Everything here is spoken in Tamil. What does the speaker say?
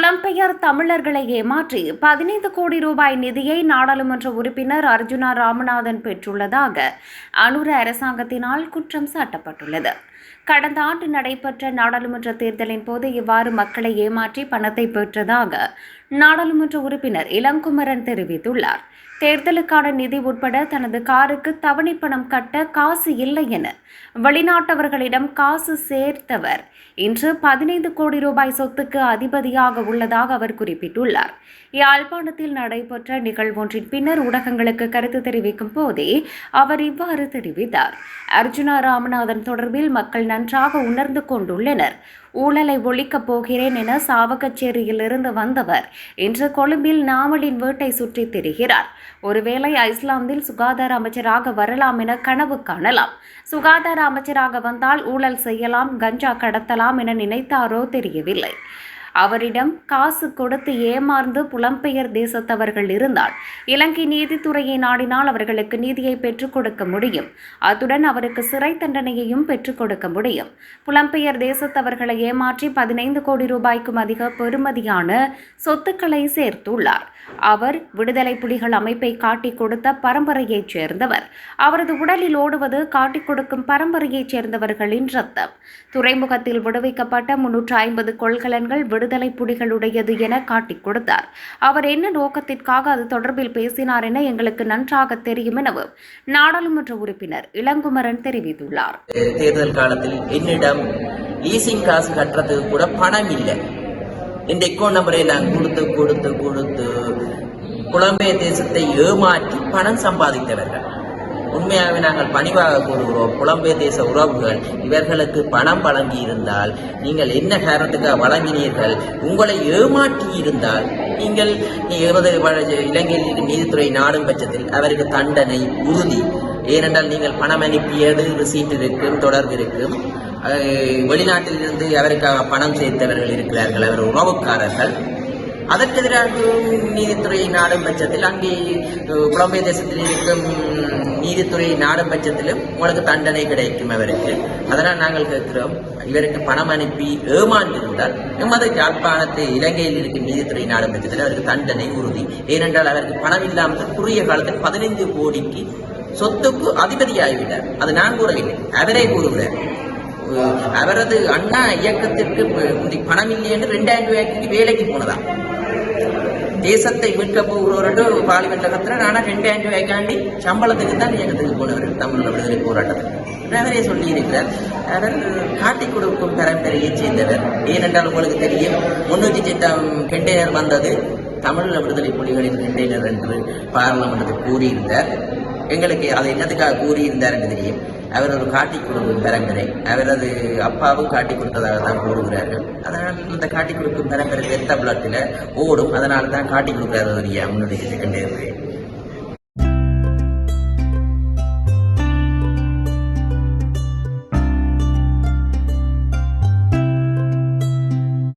புலம்பெயர் தமிழர்களை ஏமாற்றி பதினைந்து கோடி ரூபாய் நிதியை நாடாளுமன்ற உறுப்பினர் அர்ஜுனா ராமநாதன் பெற்றுள்ளதாக அனுர அரசாங்கத்தினால் குற்றம் சாட்டப்பட்டுள்ளது. கடந்த ஆண்டு நடைபெற்ற நாடாளுமன்ற தேர்தலின் போது இவ்வாறு மக்களை ஏமாற்றி பணத்தை பெற்றதாக நாடாளுமன்ற உறுப்பினர் இளங்குமரன் தெரிவித்துள்ளார். தேர்தலுக்கான நிதி உட்பட தனது காருக்கு தவணை பணம் கட்ட காசு இல்லை என வெளிநாட்டவர்களிடம் காசு சேர்த்தவர். இன்று பதினைந்து கோடி ரூபாய் சொத்துக்கு அதிபதியாக உள்ளதாக அவர் குறிப்பிட்டுள்ளார். யாழ்ப்பாணத்தில் நடைபெற்ற நிகழ்வொன்றின் பின்னர் ஊடகங்களுக்கு கருத்து தெரிவிக்கும் போதே அவர் இவ்வாறு தெரிவித்தார். அர்ஜுனா ராமநாதன் தொடர்பில் மக்கள் நன்றாக உணர்ந்து கொண்டுள்ளனர். ஊழலை ஒழிக்கப் போகிறேன் என சாவகச்சேரியிலிருந்து வந்தவர் இன்று கொழும்பில் நாமலின் வீட்டை சுற்றி திரிகிறார். ஒருவேளை ஐஸ்லாந்தில் சுகாதார அமைச்சராக வரலாம் என கனவு காணலாம். சுகாதார அமைச்சராக வந்தால் ஊழல் செய்யலாம் கஞ்சா கடத்தலாம் என நினைத்தாரோ தெரியவில்லை. அவரிடம் காசு கொடுத்து ஏமாந்து புலம்பெயர் தேசத்தவர்கள் இருந்தால் இலங்கை நீதித்துறையை நாடினால் அவர்களுக்கு நீதியை பெற்றுக் கொடுக்க முடியும். அத்துடன் அவருக்கு சிறை தண்டனையையும் பெற்றுக் கொடுக்க முடியும். புலம்பெயர் தேசத்தவர்களை ஏமாற்றி பதினைந்து கோடி ரூபாய்க்கும் அதிக பெறுமதியான சொத்துக்களை சேர்த்துள்ளார். அவர் விடுதலை புலிகள் அமைப்பை காட்டிக் கொடுத்த பரம்பரையைச் சேர்ந்தவர். அவரது உடலில் ஓடுவது காட்டிக் கொடுக்கும் பரம்பரையைச் சேர்ந்தவர்களின் ரத்தம் துறைமுகத்தில் விடுவிக்கப்பட்ட முன்னூற்று ஐம்பது கொள்கலன்கள் விடுதலை புலிகளுடையது என காட்டிக் கொடுத்தார். அவர் என்ன நோக்கத்திற்காக அது தொடர்பில் பேசினார் என எங்களுக்கு நன்றாக தெரியும் எனவும் நாடாளுமன்ற உறுப்பினர் இளங்குமரன் தெரிவித்துள்ளார். தேர்தல் காலத்தில் என்னிடம் லீசிங் காசு கட்டுறதுக்கு கூட பணம் இல்லை. இந்த அக்கௌண்ட் நம்பரை நான் கொடுத்து கொடுத்து கொடுத்து புலம்பெயர் தேசத்தை ஏமாற்றி பணம் சம்பாதித்தவர்கள். உண்மையாகவே நாங்கள் பணிவாக கூறுகிறோம். புலம்பெயர் தேச உறவுகள் இவர்களுக்கு பணம் வழங்கி இருந்தால் நீங்கள் என்ன காரணத்துக்காக வழங்கினீர்கள்? உங்களை ஏமாற்றி இருந்தால் நீங்கள் இருபது இலங்கையில் நீதித்துறை நாடும் பட்சத்தில் அவருக்கு தண்டனை உறுதி. ஏனென்றால் நீங்கள் பணம் அனுப்பியது ரிசீட் இருக்கும் தொடர்பு இருக்கும். வெளிநாட்டில் இருந்து அவருக்காக பணம் சேர்த்தவர்கள் இருக்கிறார்கள். அவர் உறவுக்காரர்கள். அதற்கு எதிராக நீதித்துறை நாடும் பட்சத்தில் அங்கே புலம்பெயர் தேசத்தில் இருக்கும் நீதித்துறை நாடும் பட்சத்திலும் உங்களுக்கு தண்டனை கிடைக்கும் அவருக்கு. அதனால் நாங்கள் கேட்கிறோம் இவருக்கு பணம் அனுப்பி ஏமாந்திருந்தால் எமது யாழ்ப்பாணத்தை இலங்கையில் இருக்கும் நீதித்துறை நாடும் பட்சத்தில் அவருக்கு தண்டனை உறுதி. ஏனென்றால் அவருக்கு பணம் இல்லாமல் குறுகிய காலத்தில் பதினைந்து கோடிக்கு சொத்துக்கு அதிபதியாகிவிட்டார். அது நான் கூறவில்லை அவரே கூறுகிறார். அவரது அண்ணா இயக்கத்திற்கு முந்தி பணம் இல்லை என்று ரெண்டாயிரம் ரூபாய்க்கு வேலைக்கு போனதான் தேசத்தை மீட்க போகிறவரோடு பார்லிமெண்ட்ல நானும் ஆனா ரெண்டாயிரம் ரூபாய்க்காண்டி சம்பளத்துக்கு தான் இயக்கத்துக்கு போனவர் தமிழ் விடுதலை போராட்டத்துக்கு நிறைய சொல்லியிருக்கிறார். அவர் காட்டிக் கொடுக்கும் பரம்பரையைச் சேர்ந்தவர். ஏனென்றால் உங்களுக்கு தெரியும் முன்னூற்றி சித்தாம் கண்டெய்னர் வந்தது தமிழ் விடுதலை புலிகளின் கண்டெய்னர் என்று பாராளுமன்றத்தில் கூறியிருந்தார். எங்களுக்கு அதை என்னத்துக்காக கூறியிருந்தார் என்று தெரியும். அவர் ஒரு காட்டிக் கொடுக்கும் பரம்பரை அவரது அப்பாவும் காட்டிக் கொடுத்ததாக தான் கூறுகிறார்கள். அதனால் இந்த காட்டிக் கொடுக்கும் பரம்பரை வெத்த பிளட்டில் ஓடும். அதனால தான் காட்டிக் ஒரு முன்னுடைய செகண்டரி